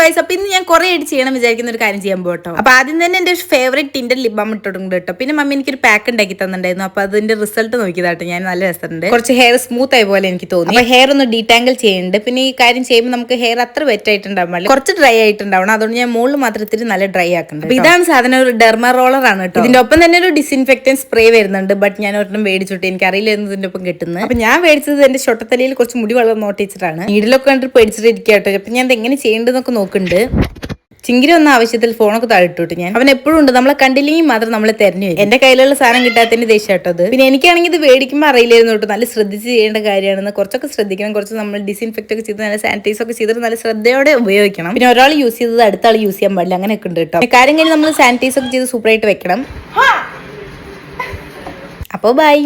Guys അപ്പൊ ഇന്ന് ഞാൻ കുറെ ആയിട്ട് ചെയ്യണം വിചാരിക്കുന്ന ഒരു കാര്യം ചെയ്യാൻ പോട്ടോ അപ്പൊ ആദ്യം തന്നെ എന്റെ ഫേവറേറ്റ് ടിൻഡർ ലിപ് ബാം ഇട്ടിട്ടുണ്ട് കേട്ടോ പിന്നെ മമ്മി എനിക്കൊരു പാക്ക് ഉണ്ടാക്കി തന്നിട്ടുണ്ടായിരുന്നു. അപ്പൊ അതിന്റെ റിസൾട്ട് നോക്കിയതാട്ടോ. ഞാൻ നല്ല രസമുണ്ട്. കുറച്ച് ഹെയർ സ്മൂത്ത് ആയ പോലെ എനിക്ക് തോന്നി. അപ്പൊ ഹെയർ ഒന്ന് ഡീറ്റാങ്കിൾ ചെയ്യുന്നുണ്ട് പിന്നെ ഈ കാര്യം ചെയ്യുമ്പോൾ നമുക്ക് ഹെയർ അത്ര വെറ്റ് ആയിട്ടുണ്ടാവും കുറച്ച് ഡ്രൈ ആയിട്ടുണ്ടാവണം. അതുകൊണ്ട് ഞാൻ മുകളിൽ മാത്രം ഇത്തിരി നല്ല ഡ്രൈ ആക്കുന്നുണ്ട് അപ്പൊ ഇതാണ് സാധനം ഒരു ഡെർമ റോളർ ആണ് കേട്ടോ. ഇതിന്റെ ഒപ്പം തന്നെ ഒരു ഡിസിൻഫെക്ടൻ സ്പ്രേ വരുന്നുണ്ട്. ബട്ട് ഞാൻ ഒരെണ്ണം മേടിച്ചിട്ട് എനിക്ക് അറിയില്ലായിരുന്നു ഇതിന്റെ ഒപ്പം കിട്ടുന്നത്. അപ്പൊ ഞാൻ മേടിച്ചത് എന്റെ ചൊട്ടത്തലയിൽ കുറച്ച് മുടി വളർന്ന് നോട്ടിച്ചിട്ടാണ് നീഡിലൊക്കെ കണ്ടിട്ട് പേടിച്ചിട്ട് ഇരിക്കുക കേട്ടോ അപ്പൊ ഞാൻ ഇത് എങ്ങനെ ചെയ്യേണ്ടതെന്നൊക്കെ നോക്കുന്നുണ്ട് ചിങ്കിരി വന്ന ആവശ്യത്തിൽ ഫോണൊക്കെ താഴിട്ടു ഞാൻ. അവൻ എപ്പോഴും ഉണ്ട്. നമ്മളെ കണ്ടില്ലെങ്കിൽ മാത്രം നമ്മളെ തെരഞ്ഞു വരും. എന്റെ കയ്യിലുള്ള സാധനം കിട്ടാത്തതിന്റെ ദേഷ്യം അത്. പിന്നെ എനിക്കാണെങ്കിൽ ഇത് മേടിക്കുമ്പോൾ അറിയില്ലായിരുന്നു കേട്ടോ. നല്ല ശ്രദ്ധിച്ച് ചെയ്യേണ്ട കാര്യമാണെന്ന്. കുറച്ചൊക്കെ ശ്രദ്ധിക്കണം. കുറച്ച് നമ്മൾ ഡിസിൻഫെക്റ്റ് ഒക്കെ ചെയ്ത് നല്ല സാനിറ്റൈസ് ഒക്കെ ചെയ്തിട്ട് നല്ല ശ്രദ്ധയോടെ ഉപയോഗിക്കണം. പിന്നെ ഒരാൾ യൂസ് ചെയ്തത് അടുത്ത ആൾ യൂസ് ചെയ്യാൻ പാടില്ല. അങ്ങനെയൊക്കെ ഉണ്ട് കേട്ടോ. കാര്യം കഴിഞ്ഞ് നമ്മൾ സാനിറ്റൈസ് ഒക്കെ ചെയ്ത് സൂപ്പറായിട്ട് വെക്കണം. അപ്പോൾ ബൈ